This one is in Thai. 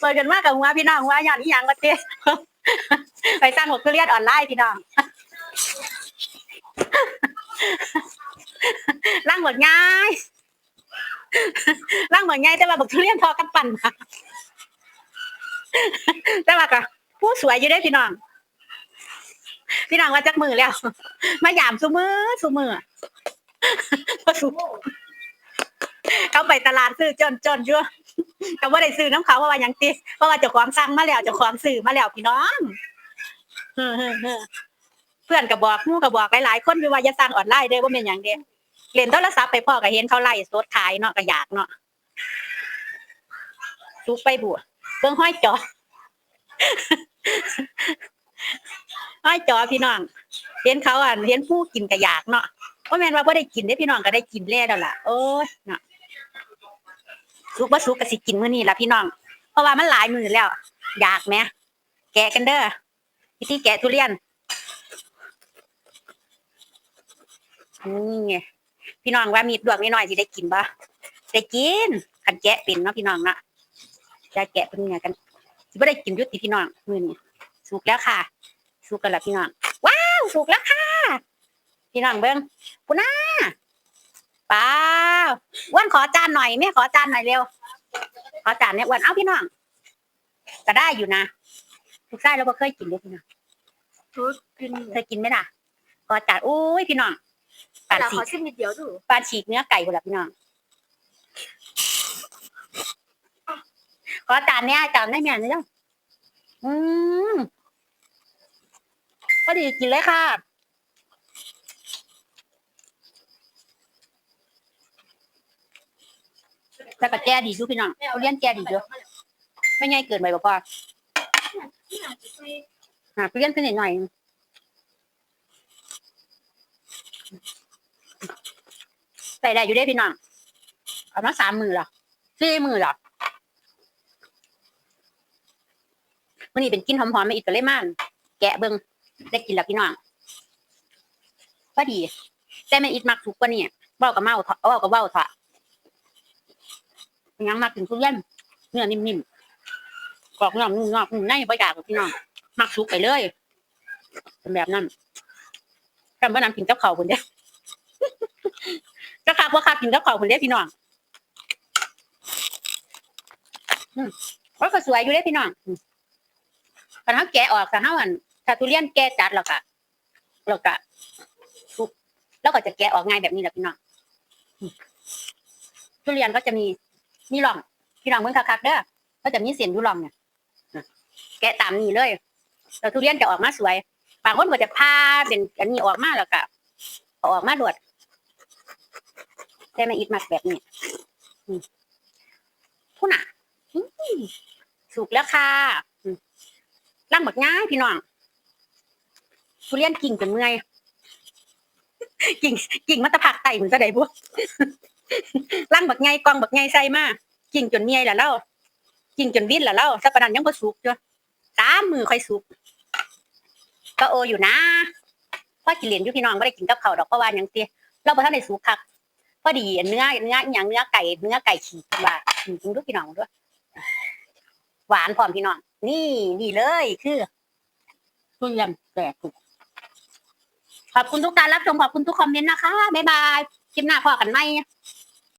เปิดกันมากกับหัวพี่น้องว่าอย่างนี้ยังก็เตี้ยไปสร้างหกทุเรียนออนไลน์พี่น้องร่างหมดง่ายร่างหมดง่ายแต่ว่าบอกทุเรียนพอกันปั่นมาแต่ว่าก็ผู้สวยอยู่ได้พี่น้อง พี่น้องว่าจักมือแล้ว มาหยามซุมือซุมือพอสุ เขาไปตลาดซื้อจนจนๆอยู่ก็ว่าได้ซื้อน้ำเขาเพราะว่ายังติเพราะว่าเจ้าของสั่งมาแล้วเจ้าของซื้อมาแล้วพี่น้องเพื่อนก็บอกมู่ก็บอกหลายๆคนอยู่ว่าอย่าสั่งออนไลน์เด้อว่าเป็นหยังเด้เล่นโทรศัพท์ไปพ่อก็เห็นเขาไล่สดขายเนาะก็อยากเนาะสุกไปบัวเบิ่งห้อยจอห้อยจอพี่น้องเห็นเขาอะเห็นผู้กินก็อยากเนาะว่าแม่นว่าบ่ได้กินเด้พี่น้องก็ได้กินแล้วล่ะ โอ้ยเนาะ สุกบ่สุกก็สิกินมื้อนี้ล่ะพี่น้อง เพราะว่ามันหลายมื้อแล้ว อยากแหมแกะกันเด้อวิธีแกะทุเรียนนี่ไงพี่น้องว่ามีดดวงน้อยสิได้กินบ่ได้กินคันแกะเป็นเนาะพี่น้องเนาะจะแกะเป็นไงกันสิบ่ได้กินยุติพี่น้องมื้อนี้สุกแล้วค่ะ สุกกันล้วพี่น้อง ว้าว สุกแล้วค่ะ พี่น้องเบิ่งปุน่า ป้าวอ้วนขอจานหน่อยแม่ขอจานหน่อยเร็ว ขอจานเนี่ยอ้วนเอาพี่น้องก็ได้อยู่นะลูกชายเราก็เคยกินเลยพี่น้องทุกกินเคยกินไหมล่ะขอจานอุ้ยพี่น้องปาดแต่ฉีขอกชิมนิดเดียวดูปาดฉีกเนื้อไก่คนละพี่น้องขอจานเนี้ยจานได้ไหมอันนี้จ้ะอืมพอดีกินเลยค่ะ แต่ก็แก่ดีอยู่พี่น้องเขาเลี้ยงแก่ดีอยู่ไม่ง่ายเกินไปบ่พอหาเลี้ยงขึ้นหน่อยๆใส่ได้อยู่ได้พี่น้องเอามาสามมือหรอสี่มือหรอวันนี้เป็นกินหอมๆมาอีกก็เลยมานแกะเบิ่งได้กินแล้วพี่น้องพอดี แต่แม่อิดมักสุกกว่านี่เว้ากับเมาเว่ากับเว้าเถาะ ยังมักกินทุเรียนเนื้อนิ่มๆกรอบงอกนุ่มงอกนุ่มในบ่อยากหรอกพี่น้องมักสุกไปเลยเป็นแบบนั้นจำว่าน้ำกินกับเขาคนเดียวจะคักว่าคักกินกับเขาคนเดียวพี่น้องอืมว่าก็สวยอยู่เด้พี่น้องอืมคันเขาแกะออกถ้าเขาอันถ้าทุเรียนแกะจัดแล้วก็แล้วก็สุกแล้วก็จะแกะออกง่ายแบบนี้แหละพี่น้องทุเรียนก็จะมี มีร่องพี่น้องเบิ่งคักๆเด้อก็จะมีเสียนอยู่ร่องเนี่ยแกะตามนี้เลยแล้วทุเรียนจะออกมาสวยบางคนก็จะพาเป็นอันนี้ออกมาแล้วก็ออกมาดวดแต่ไม่อิดมักแบบนี้ผู้หน่ะสุกแล้วค่ะร่างบักง่ายพี่น้องทุเรียนกิ่งจนเมื่อยกิ่งกิ่งมาแตะผักไตเหมือนจะได้พวก ร่างบักไงกองบักไงใส่มากิ่งจนเมียแล้วเล่ากิ่งจนวิ่นล้วเล่าสักปานนันยังบ่สุกจ้ะสามมือค่อยสุก ก็โออยู่นะพ่อกินเหรียญยู่พี่น้องไม่ได้กินกับเขาดอกเพราะว่าหยังเตี้ยเราบ่ทันได้สุกคักพอดีเนื้อเนื้ออย่างเนื้อไก่เนื้อไก่ฉีกว่าอืมดูพี่น้องด้วยหวานพร้อมพี่น้อง นี่นี่เลยคือทุเรียนแก่ถูกขอบคุณทุกการรับชมขอบคุณทุกคอมเมนต์นะคะ บ๊ายบาย คลิปหน้าพอกันไหม